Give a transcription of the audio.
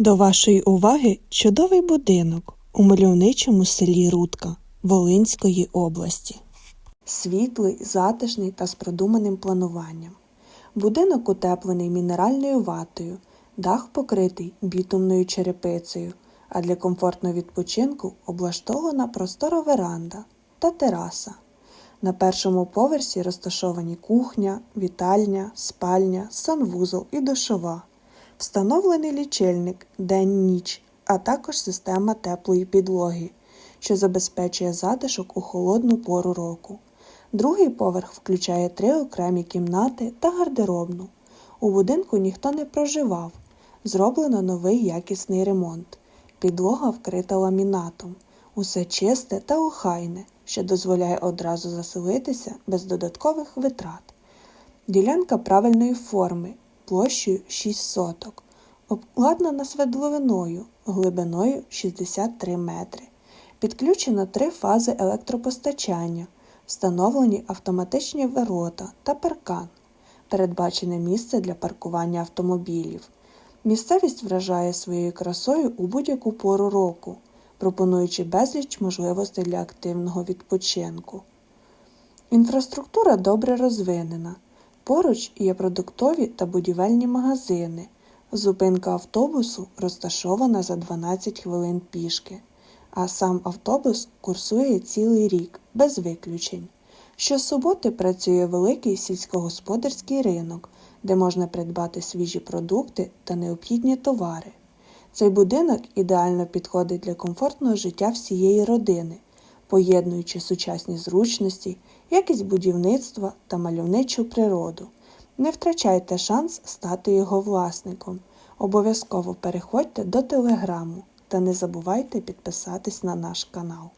До вашої уваги чудовий будинок у мальовничому селі Рудка Волинської області. Світлий, затишний та з продуманим плануванням. Будинок утеплений мінеральною ватою, дах покритий бітумною черепицею, а для комфортного відпочинку облаштована простора веранда та тераса. На першому поверсі розташовані кухня, вітальня, спальня, санвузол і душова. Встановлений лічильник день-ніч, а також система теплої підлоги, що забезпечує затишок у холодну пору року. Другий поверх включає три окремі кімнати та гардеробну. У будинку ніхто не проживав. Зроблено новий якісний ремонт. Підлога вкрита ламінатом. Усе чисте та охайне, що дозволяє одразу заселитися без додаткових витрат. Ділянка правильної форми, площею 6 соток, обладнана свердловиною глибиною 63 метри. Підключено три фази електропостачання, встановлені автоматичні ворота та паркан, передбачене місце для паркування автомобілів. Місцевість вражає своєю красою у будь-яку пору року, пропонуючи безліч можливостей для активного відпочинку. Інфраструктура добре розвинена. Поруч є продуктові та будівельні магазини. Зупинка автобусу розташована за 12 хвилин пішки, а сам автобус курсує цілий рік без виключень. Щосуботи працює великий сільськогосподарський ринок, де можна придбати свіжі продукти та необхідні товари. Цей будинок ідеально підходить для комфортного життя всієї родини, поєднуючи сучасні зручності, якість будівництва та мальовничу природу. Не втрачайте шанс стати його власником. Обов'язково переходьте до телеграму та не забувайте підписатись на наш канал.